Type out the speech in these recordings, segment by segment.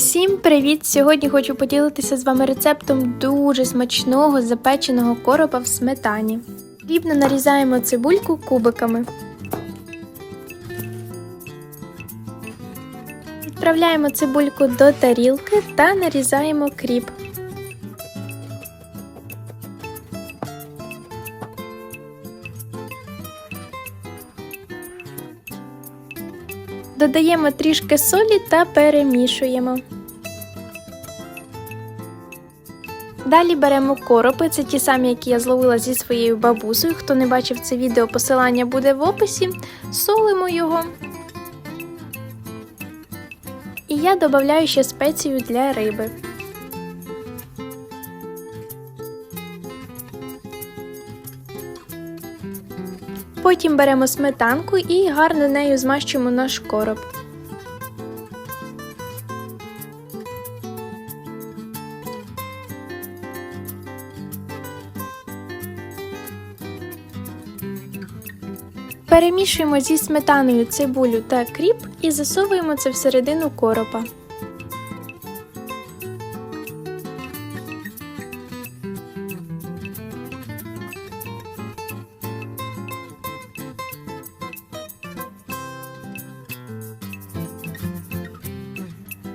Всім привіт! Сьогодні хочу поділитися з вами рецептом дуже смачного запеченого коропа в сметані. Дрібно нарізаємо цибульку кубиками. Відправляємо цибульку до тарілки та нарізаємо кріп. Додаємо трішки солі та перемішуємо. Далі беремо коропи, це ті самі, які я зловила зі своєю бабусею. Хто не бачив це відео, посилання буде в описі. Солимо його. І я додаю ще спецію для риби. Потім беремо сметанку і гарно нею змащуємо наш короб. Перемішуємо зі сметаною цибулю та кріп і засовуємо це всередину коропа.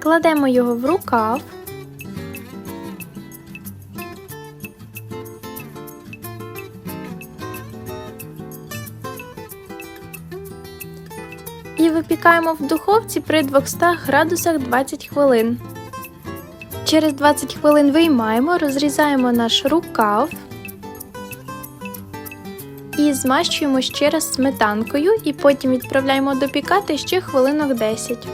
Кладемо його в рукав. І випікаємо в духовці при 200 градусах 20 хвилин. Через 20 хвилин виймаємо, розрізаємо наш рукав і змащуємо ще раз сметанкою, і потім відправляємо допікати ще хвилинок 10.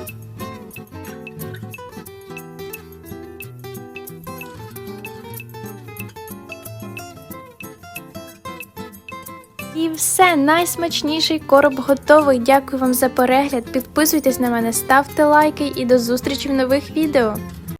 І все, найсмачніший короб готовий. Дякую вам за перегляд. Підписуйтесь на мене, ставте лайки і до зустрічі в нових відео.